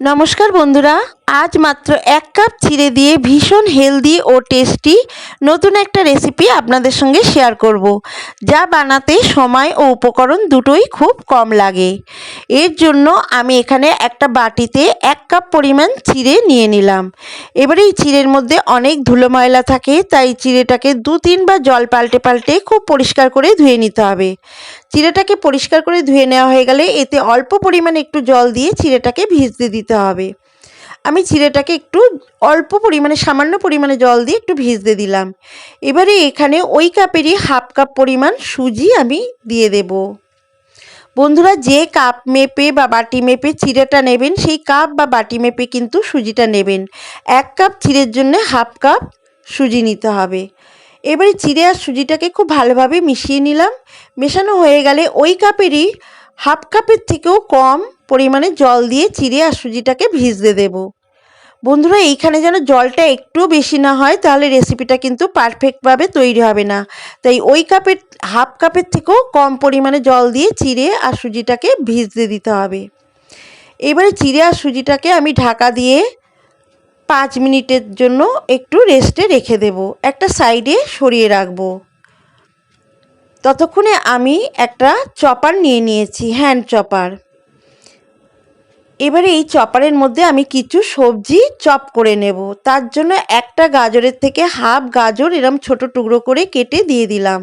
নমস্কার বন্ধুরা। আজ মাত্র এক কাপ চিড়ে দিয়ে ভীষণ হেলদি ও টেস্টি নতুন একটা রেসিপি আপনাদের সঙ্গে শেয়ার করব, যা বানাতে সময় ও উপকরণ দুটোই খুব কম লাগে। এর জন্য আমি এখানে একটা বাটিতে এক কাপ পরিমাণ চিড়ে নিয়ে নিলাম। এবারে এই চিড়ের মধ্যে অনেক ধুলো ময়লা থাকে, তাই চিড়েটাকে দু তিনবার জল পাল্টে পাল্টে খুব পরিষ্কার করে ধুয়ে নিতে হবে। চিড়েটাকে পরিষ্কার করে ধুয়ে নেওয়া হয়ে গেলে এতে অল্প পরিমাণে একটু জল দিয়ে চিড়েটাকে ভিজতে দিতে হবে। আমি চিড়েটাকে একটু অল্প পরিমাণে, সামান্য পরিমাণে জল দিয়ে একটু ভিজতে দিলাম। এবারে এখানে ওই কাপেরই হাফ কাপ পরিমাণ সুজি আমি দিয়ে দেব। বন্ধুরা, যে কাপ মেপে বা বাটি মেপে চিড়েটা নেবেন, সেই কাপ বা বাটি মেপে কিন্তু সুজিটা নেবেন। এক কাপ চিড়ের জন্য হাফ কাপ সুজি নিতে হবে। এবারে চিড়ে আর সুজিটাকে খুব ভালোভাবে মিশিয়ে নিলাম। মেশানো হয়ে গেলে ওই কাপেরই হাফ কাপের থেকেও কম পরিমাণে জল দিয়ে চিড়ে আর সুজিটাকে ভিজতে দেব। বন্ধুরা, এইখানে যেন জলটা একটু বেশি না হয়, তাহলে রেসিপিটা কিন্তু পারফেক্টভাবে তৈরি হবে না। তাই ওই কাপের হাফ কাপের থেকেও কম পরিমাণে জল দিয়ে চিড়ে আর সুজিটাকে ভিজতে দিতে হবে। এবারে চিড়ে আর সুজিটাকে আমি ঢাকা দিয়ে পাঁচ মিনিটের জন্য একটু রেস্টে রেখে দেব। একটা সাইডে সরিয়ে রাখব। ততক্ষণে আমি একটা চপার নিয়ে নিয়েছি হ্যান্ড চপার এবারে এই চপারের মধ্যে আমি কিছু সবজি চপ করে নেব। তার জন্য একটা গাজরের থেকে হাফ গাজর এরম ছোট টুকরো করে কেটে দিয়ে দিলাম।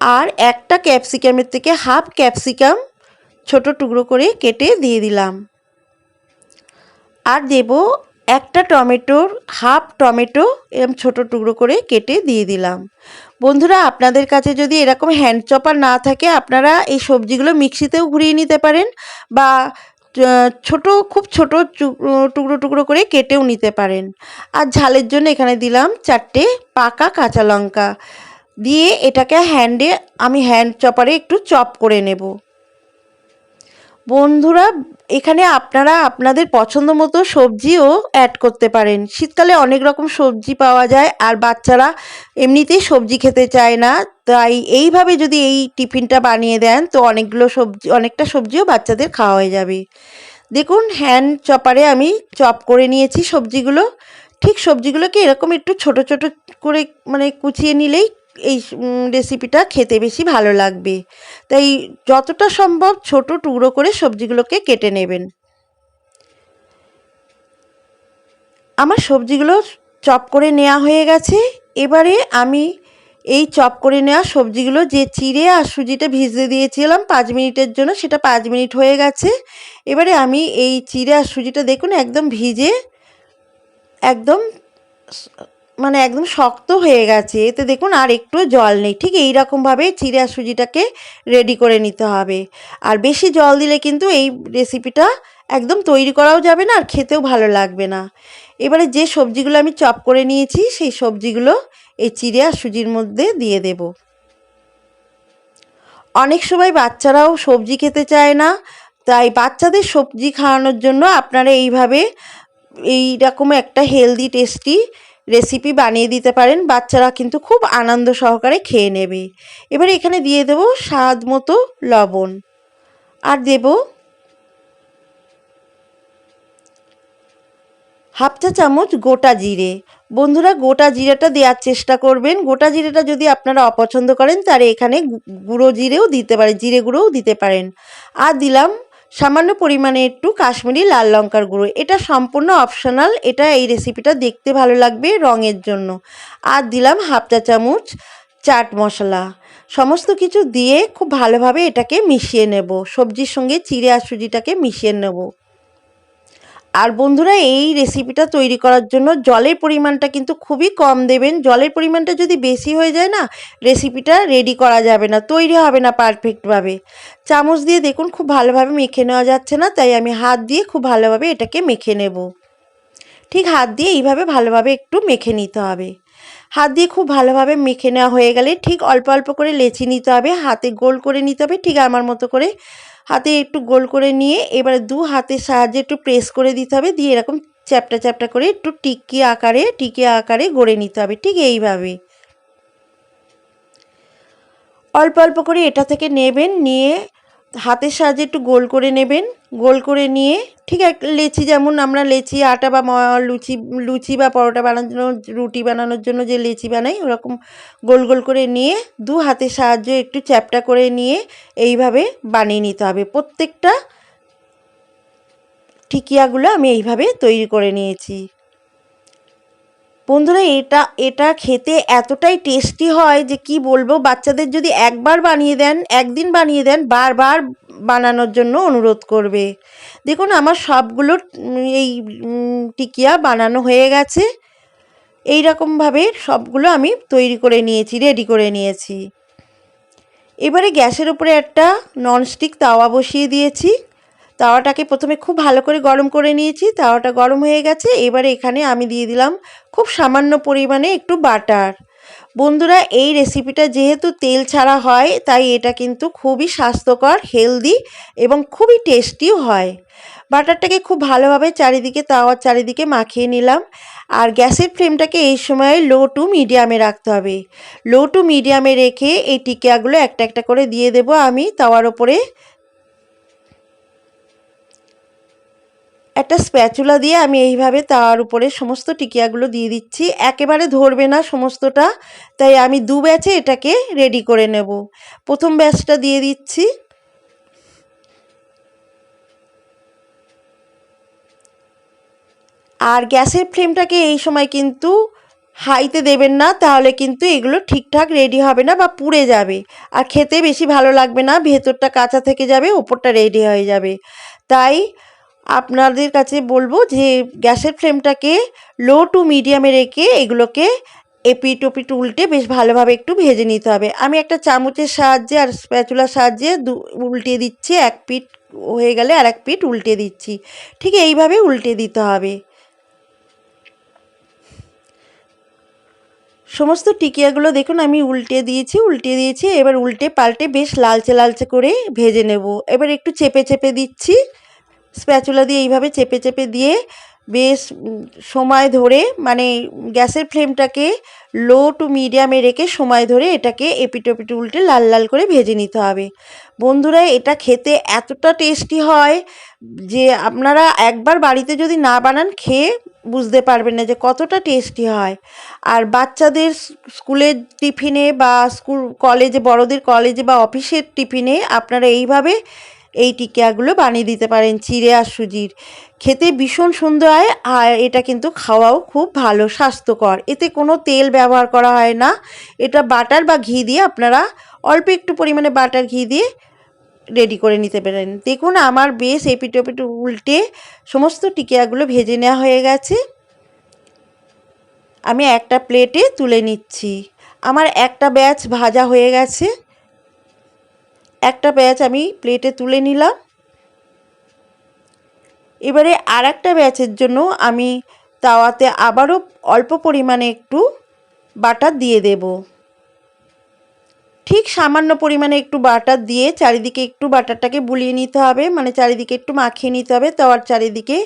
আর একটা ক্যাপসিকামের থেকে হাফ ক্যাপসিকাম ছোট টুকরো করে কেটে দিয়ে দিলাম। আর দেব একটা টমেটোর হাফ টমেটো এরকম ছোট টুকরো করে কেটে দিয়ে দিলাম। বন্ধুরা, আপনাদের কাছে যদি এরকম হ্যান্ড চপার না থাকে, আপনারা এই সবজিগুলো মিক্সিতেও ঘুরিয়ে নিতে পারেন বা ছোট, খুব ছোট টুকরো টুকরো করে কেটেও নিতে পারেন। আর ঝালের জন্য এখানে দিলাম চারটে পাকা কাঁচা লঙ্কা। দিয়ে এটাকে হ্যান্ডে আমি হ্যান্ড চপারে একটু চপ করে নেব। বন্ধুরা, এখানে আপনারা আপনাদের পছন্দ মতো সবজিও অ্যাড করতে পারেন। শীতকালে অনেক রকম সবজি পাওয়া যায়, আর বাচ্চারা এমনিতেই সবজি খেতে চায় না। তাই এইভাবে যদি এই টিফিনটা বানিয়ে দেন, তো অনেকগুলো সবজি, অনেকটা সবজিও বাচ্চাদের খাওয়া হয়ে যাবে। দেখুন হ্যান্ড চপারে আমি চপ করে নিয়েছি সবজিগুলো। ঠিক সবজিগুলোকে এরকম একটু ছোট ছোট করে মানে কুচিয়ে নিলেই এই রেসিপিটা খেতে বেশি ভালো লাগবে। তাই যতটা সম্ভব ছোট টুকরো করে সবজিগুলোকে কেটে নেবেন। আমার সবজিগুলো চপ করে নেওয়া হয়ে গেছে। এবারে আমি এই চপ করে নেওয়া সবজিগুলো যে চিড়ে আর সুজিটা ভিজতে দিয়েছিলাম পাঁচ মিনিটের জন্য, সেটা পাঁচ মিনিট হয়ে গেছে। এবারে আমি এই চিড়ে আর সুজিটা দেখুন, একদম ভিজে, একদম মানে একদম শক্ত হয়ে গেছে। এতে দেখুন আর একটু জল নেই। ঠিক এই রকমভাবে চিড়ে সুজিটাকে রেডি করে নিতে হবে। আর বেশি জল দিলে কিন্তু এই রেসিপিটা একদম তৈরি করাও যাবে না আর খেতেও ভালো লাগবে না। এবারে যে সবজিগুলো আমি চপ করে নিয়েছি, সেই সবজিগুলো এই চিড়ে সুজির মধ্যে দিয়ে দেব। অনেক সময় বাচ্চারাও সবজি খেতে চায় না। তাই বাচ্চাদের সবজি খাওয়ানোর জন্য আপনারা এইভাবে এই রকম একটা হেলদি টেস্টি রেসিপি বানিয়ে দিতে পারেন। বাচ্চারা কিন্তু খুব আনন্দ সহকারে খেয়ে নেবে। এবার এখানে দিয়ে দেব স্বাদ মতো লবণ। আর দেব হাফ চা চামচ গোটা জিরে। বন্ধুরা, গোটা জিরেটা দেওয়ার চেষ্টা করবেন। গোটা জিরেটা যদি আপনারা অপছন্দ করেন, তাহলে এখানে গুঁড়ো জিরেও দিতে পারেন, জিরে গুঁড়োও দিতে পারেন। আর দিলাম সামান্য পরিমাণে একটু কাশ্মীরি লাল লঙ্কার গুঁড়ো। এটা সম্পূর্ণ অপশনাল এটা এই রেসিপিটা দেখতে ভালো লাগবে রঙের জন্য। আর দিলাম হাফ চা চামচ চাট মশলা। সমস্ত কিছু দিয়ে খুব ভালোভাবে এটাকে মিশিয়ে নেব। সবজির সঙ্গে চিড়ে আর সুজিটাকে মিশিয়ে নেব। আর বন্ধুরা, এই রেসিপিটা তৈরি করার জন্য জলের পরিমাণটা কিন্তু খুবই কম দেবেন। জলের পরিমাণটা যদি বেশি হয়ে যায় না রেসিপিটা রেডি করা যাবে না, তৈরি হবে না পারফেক্টভাবে চামচ দিয়ে দেখুন, খুব ভালোভাবে মেখে নেওয়া যাচ্ছে না, তাই আমি হাত দিয়ে খুব ভালোভাবে এটাকে মেখে নেব। ঠিক হাত দিয়ে এইভাবে ভালোভাবে একটু মেখে নিতে হবে। হাত দিয়ে খুব ভালোভাবে মেখে নেওয়া হয়ে গেলে ঠিক অল্প অল্প করে লেচি নিতে হবে, হাতে গোল করে নিতে হবে, ঠিক আমার মতো করে। হাতে একটু গোল করে নিয়ে এবারে দু হাতের সাহায্যে একটু প্রেস করে দিতে হবে। দিয়ে এরকম চ্যাপটা চ্যাপটা করে একটু টিকি আকারে টিকি আকারে গড়ে নিতে হবে। ঠিক এইভাবে। অল্প অল্প করে এটা থেকে নেবেন, নিয়ে হাতের সাহায্যে একটু গোল করে নেবেন। গোল করে নিয়ে ঠিক এক লেচি যেমন আমরা লেচি, আটা বা লুচি লুচি বা পরোটা বানানোর জন্য, রুটি বানানোর জন্য যে লেচি বানাই, ওরকম গোল গোল করে নিয়ে দু হাতের সাহায্যে একটু চ্যাপটা করে নিয়ে এইভাবে বানিয়ে নিতে হবে। প্রত্যেকটা টিকিয়াগুলো আমি এইভাবে তৈরি করে নিয়েছি। বন্ধুরা, এটা এটা খেতে এতটাই টেস্টি হয় যে কি বলব, বাচ্চাদের যদি একবার বানিয়ে দেন, একদিন বানিয়ে দেন, বারবার বানানোর জন্য অনুরোধ করবে। দেখুন, আমার সবগুলো এই টিকিয়া বানানো হয়ে গেছে। এই রকমভাবে সবগুলো আমি তৈরি করে নিয়েছি রেডি করে নিয়েছি। এবারে গ্যাসের উপরে একটা ননস্টিক তাওয়া বসিয়ে দিয়েছি। তাওয়াটাকে প্রথমে খুব ভালো করে গরম করে নিয়েছি, তাওয়াটা গরম হয়ে গেছে। এবারে এখানে আমি দিয়ে দিলাম খুব সামান্য পরিমাণে একটু বাটার। বন্ধুরা, এই রেসিপিটা যেহেতু তেল ছাড়া হয়, তাই এটা কিন্তু খুবই স্বাস্থ্যকর, হেলদি এবং খুবই টেস্টিও হয়। বাটারটাকে খুব ভালোভাবে চারিদিকে, তাওয়ার চারিদিকে মাখিয়ে নিলাম। আর গ্যাসের ফ্লেমটাকে এই সময় লো টু মিডিয়ামে রাখতে হবে। লো টু মিডিয়ামে রেখে এই টিকিয়াগুলো একটা একটা করে দিয়ে দেব আমি তাওয়ার ওপরে। একটা স্প্যাচুলা দিয়ে আমি এইভাবে তার উপরে সমস্ত টিকিয়াগুলো দিয়ে দিচ্ছি। একেবারে ধরবে না সমস্তটা, তাই আমি দু ব্যাচে এটাকে রেডি করে নেব। প্রথম ব্যাচটা দিয়ে দিচ্ছি। আর গ্যাসের ফ্লেমটাকে এই সময় কিন্তু হাইতে দেবেন না, তাহলে কিন্তু এগুলো ঠিকঠাক রেডি হবে না বা পুড়ে যাবে। আর খেতে বেশি ভালো লাগবে না, ভেতরটা কাঁচা থেকে যাবে, ওপরটা রেডি হয়ে যাবে। তাই আপনাদের কাছে বলব যে গ্যাসের ফ্লেমটাকে লো টু মিডিয়ামে রেখে এগুলোকে এপিট ওপিট উল্টে বেশ ভালোভাবে একটু ভেজে নিতে হবে। আমি একটা চামচের সাহায্যে আর স্প্যাচুলার সাহায্যে দু, উল্টে দিচ্ছি, এক পিট হয়ে গেলে আর এক পিট উল্টে দিচ্ছি। ঠিক এইভাবে উল্টে দিতে হবে। সমস্ত টিকিয়াগুলো দেখুন, আমি উল্টে দিয়েছি উল্টে দিয়েছি, এবার উল্টে পাল্টে বেশ লালচে লালচে করে ভেজে নেব। এবার একটু চেপে চেপে দিচ্ছি। স্প্যাচুলা দিয়ে এইভাবে চেপে চেপে দিয়ে বেশ সময় ধরে মানে গ্যাসের ফ্লেমটাকে লো টু মিডিয়ামে রেখে সময় ধরে এটাকে এপিটোপিট উল্টে লাল লাল করে ভেজে নিতে হবে। বন্ধুরা, এটা খেতে এতটা টেস্টি হয় যে আপনারা একবার বাড়িতে যদি না বানান খেয়ে বুঝতে পারবেন না যে কতটা টেস্টি হয়। আর বাচ্চাদের স্কুলের টিফিনে বা স্কুল কলেজে, বড়দের কলেজে বা অফিসের টিফিনে আপনারা এইভাবে এই টিকিয়াগুলো বানিয়ে দিতে পারেন চিড়ে আর সুজির। খেতে ভীষণ সুন্দর হয় আর এটা কিন্তু খাওয়াও খুব ভালো, স্বাস্থ্যকর। এতে কোনো তেল ব্যবহার করা হয় না। এটা বাটার বা ঘি দিয়ে আপনারা অল্প একটু পরিমাণে বাটার ঘি দিয়ে রেডি করে নিতে পারেন। দেখুন আমার বেশ এপিটোপিটো উল্টে সমস্ত টিকিয়াগুলো ভেজে নেওয়া হয়ে গেছে। আমি একটা প্লেটে তুলে নিচ্ছি। আমার একটা ব্যাচ ভাজা হয়ে গেছে। একটা ব্যাচ আমি প্লেটে তুলে নিলাম। এবারে আর একটা ব্যাচের জন্য আমি তাওয়াতে আবারও অল্প পরিমাণে একটু বাটার দিয়ে দেব। ঠিক সামান্য পরিমাণে একটু বাটার দিয়ে চারিদিকে একটু বাটারটাকে বুলিয়ে নিতে হবে মানে চারিদিকে একটু মাখিয়ে নিতে হবে তাওয়ার চারিদিকে।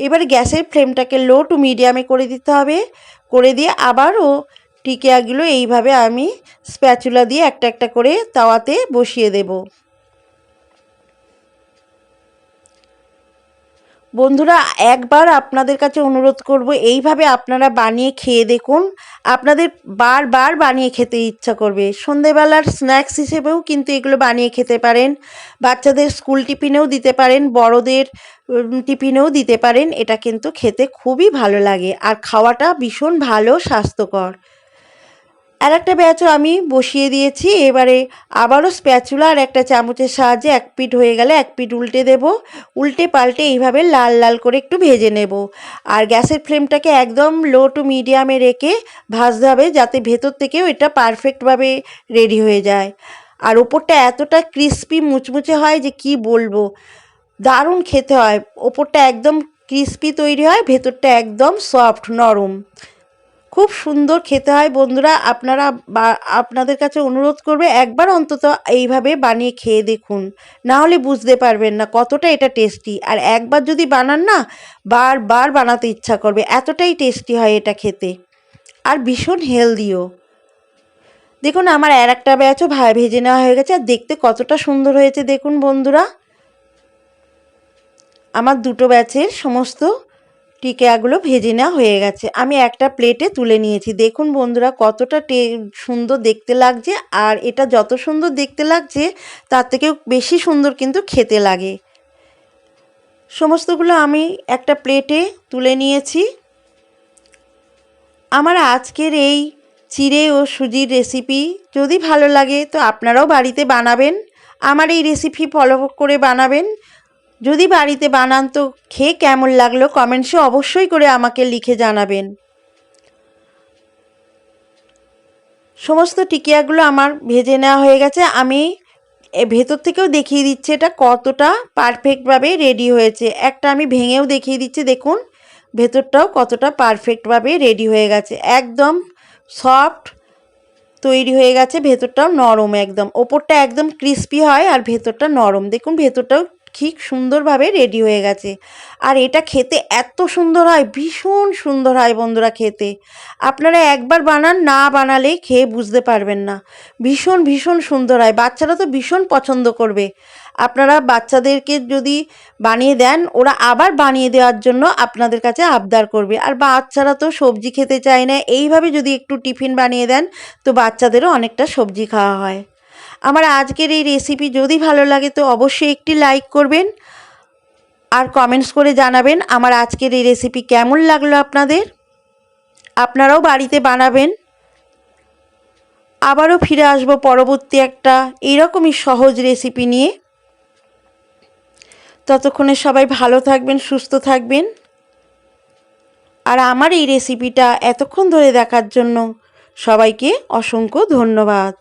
এবার গ্যাসের ফ্লেমটাকে লো টু মিডিয়ামে করে দিতে হবে, করে দিয়ে আবারও টিকিয়াগুলো এইভাবে আমি স্প্যাচুলা দিয়ে একটা একটা করে তাওয়াতে বসিয়ে দেব। বন্ধুরা, একবার আপনাদের কাছে অনুরোধ করব, এইভাবে আপনারা বানিয়ে খেয়ে দেখুন। আপনাদের বারবার বানিয়ে খেতে ইচ্ছা করবে। সন্ধেবেলার স্ন্যাক্স হিসেবেও কিন্তু এগুলো বানিয়ে খেতে পারেন। বাচ্চাদের স্কুল টিফিনেও দিতে পারেন, বড়দের টিফিনেও দিতে পারেন। এটা কিন্তু খেতে খুবই ভালো লাগে। আর খাওয়াটা ভীষণ ভালো, স্বাস্থ্যকর। আর একটা ব্যাচও আমি বসিয়ে দিয়েছি। এবারে আবারও স্প্যাচুলা আর একটা চামচের সাহায্যে এক পিঠ হয়ে গেলে এক পিঠ উল্টে দেব। উল্টে পাল্টে এইভাবে লাল লাল করে একটু ভেজে নেব। আর গ্যাসের ফ্লেমটাকে একদম লো টু মিডিয়ামে রেখে ভাজতে হবে যাতে ভেতর থেকেও এটা পারফেক্টভাবে রেডি হয়ে যায়। আর ওপরটা এতটা ক্রিস্পি মুচমুচে হয় যে কি বলব? দারুণ খেতে হয়। ওপরটা একদম ক্রিস্পি তৈরি হয়, ভেতরটা একদম সফট নরম। খুব সুন্দর খেতে হয়। বন্ধুরা, আপনারা আপনাদের কাছে অনুরোধ করবে, একবার অন্তত এইভাবে বানিয়ে খেয়ে দেখুন। না হলে বুঝতে পারবেন না কতটা এটা টেস্টি। আর একবার যদি বানান না, বারবার বানাতে ইচ্ছা করবে। এতটাই টেস্টি হয় এটা খেতে। আর ভীষণ হেলদিও। দেখুন, আমার আর একটা ব্যাচও ভেজে নেওয়া হয়ে গেছে। আর দেখতে কতটা সুন্দর হয়েছে দেখুন বন্ধুরা। আমার দুটো ব্যাচের সমস্ত টিকাগুলো ভেজে নেওয়া হয়ে গেছে। আমি একটা প্লেটে তুলে নিয়েছি। দেখুন বন্ধুরা, কতটা সুন্দর দেখতে লাগছে। আর এটা যত সুন্দর দেখতে লাগছে, তার থেকেও বেশি সুন্দর কিন্তু খেতে লাগে। সমস্তগুলো আমি একটা প্লেটে তুলে নিয়েছি। আমার আজকের এই চিড়ে ও সুজির রেসিপি যদি ভালো লাগে, তো আপনারাও বাড়িতে বানাবেন। আমার এই রেসিপি ফলো করে বানাবেন। যদি বাড়িতে বানান তো খেয়ে কেমন লাগল কমেন্টসে অবশ্যই করে আমাকে লিখে জানাবেন। সমস্ত টিকিয়াগুলো আমার ভেজে নেওয়া হয়ে গেছে। আমি ভেতর থেকেও দেখিয়ে দিচ্ছি এটা কতটা পারফেক্টভাবে রেডি হয়েছে। একটা আমি ভেঙেও দেখিয়ে দিচ্ছি, দেখুন। ভেতরটাও কতটা পারফেক্টভাবে রেডি হয়ে গেছে। একদম সফট তৈরি হয়ে গেছে, ভেতরটাও নরম একদম। ওপরটা একদম ক্রিস্পি হয় আর ভেতরটা নরম। দেখুন, ভেতরটাও ঠিক সুন্দরভাবে রেডি হয়ে গেছে। আর এটা খেতে এত সুন্দর হয়, ভীষণ সুন্দর হয় বন্ধুরা খেতে। আপনারা একবার বানান, না বানালে খেয়ে বুঝতে পারবেন না। ভীষণ ভীষণ সুন্দর হয়, বাচ্চারা তো ভীষণ পছন্দ করবে। আপনারা বাচ্চাদেরকে যদি বানিয়ে দেন, ওরা আবার বানিয়ে দেওয়ার জন্য আপনাদের কাছে আবদার করবে। আর বাচ্চারা তো সবজি খেতে চায় না, এইভাবে যদি একটু টিফিন বানিয়ে দেন, তো বাচ্চাদেরও অনেকটা সবজি খাওয়া হয়। আমার আজকের এই রেসিপি যদি ভালো লাগে তো অবশ্যই একটি লাইক করবেন আর কমেন্টস করে জানাবেন আমার আজকের এই রেসিপি কেমন লাগল আপনাদের। আপনারাও বাড়িতে বানাবেন। আবারও ফিরে আসব পরবর্তী একটা এরকমই সহজ রেসিপি নিয়ে। ততক্ষণে সবাই ভালো থাকবেন, সুস্থ থাকবেন। আর আমার এই রেসিপিটা এতক্ষণ ধরে দেখার জন্য সবাইকে অসংখ্য ধন্যবাদ।